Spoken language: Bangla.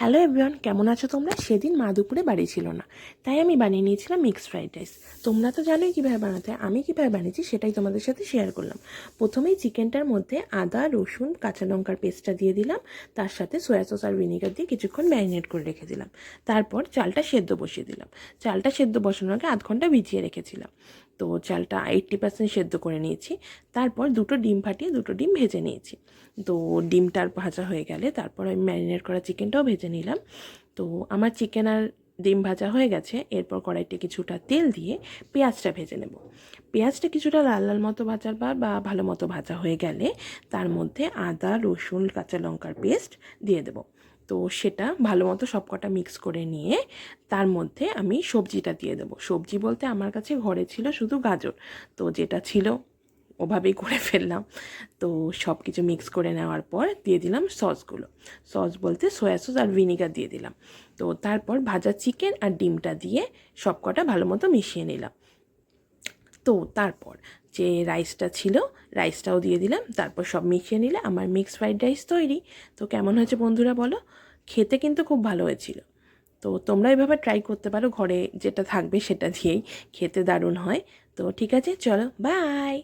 হ্যালো এভরিওয়ান কেমন আছো তোমরা? সেদিন মা দুপুরে বাড়ি ছিল না। তাই আমি বানিয়ে নিয়েছিলাম মিক্সড ফ্রাইড রাইস তোমরা তো জানোই কীভাবে বানাতে। আমি কীভাবে বানিয়েছি সেটাই তোমাদের সাথে শেয়ার করলাম। প্রথমেই চিকেনটার মধ্যে আদা, রসুন, কাঁচা লঙ্কার পেস্টটা দিয়ে দিলাম। তার সাথে সয়া সস আর ভিনেগার দিয়ে কিছুক্ষণ ম্যারিনেট করে রেখে দিলাম। তারপর চালটা সেদ্ধ বসিয়ে দিলাম। চালটা সেদ্ধ বসানোর আগে আধ ঘণ্টা ভিজিয়ে রেখেছিলাম। তো চালটা এইট্টি পার্সেন্ট সেদ্ধ করে নিয়েছি। তারপর দুটো ডিম ফাটিয়ে দুটো ডিম ভেজে নিয়েছি। তো ডিমটার ভাজা হয়ে গেলে তারপর আমি ম্যারিনেট করা চিকেনটাও ভেজে নিলাম। তো আমার চিকেন আর ডিম ভাজা হয়ে গেছে। এরপর কড়াইতে কিছুটা তেল দিয়ে পেঁয়াজটা ভেজে নেব। পেঁয়াজটা কিছুটা লাল লাল মতো ভাজার পর বা ভালো মতো ভাজা হয়ে গেলে তার মধ্যে আদা, রসুন, কাঁচা লঙ্কার পেস্ট দিয়ে দেবো। তো সেটা ভালো মতো সবকটা মিক্স করে নিয়ে তার মধ্যে আমি সবজিটা দিয়ে দেবো। সবজি বলতে আমার কাছে ঘরে ছিল শুধু গাজর। তো যেটা ছিল ওভাবেই করে ফেললাম। তো সব কিছু মিক্স করে নেওয়ার পর দিয়ে দিলাম সসগুলো। সস বলতে সয়া সস আর ভিনিগার দিয়ে দিলাম। তো তারপর ভাজা চিকেন আর ডিমটা দিয়ে সব কটা ভালো মতো মিশিয়ে নিলাম। তো তারপর যে রাইসটা ছিল রাইসটাও দিয়ে দিলাম। তারপর সব মিশিয়ে নিলে আমার মিক্স ফ্রাইড রাইস তৈরি। তো কেমন হয়েছে বন্ধুরা বলো? খেতে কিন্তু খুব ভালো হয়েছিল। তো তোমরা এভাবে ট্রাই করতে পারো, ঘরে যেটা থাকবে সেটা দিয়েই। খেতে দারুণ হয়। তো ঠিক আছে, চলো বাই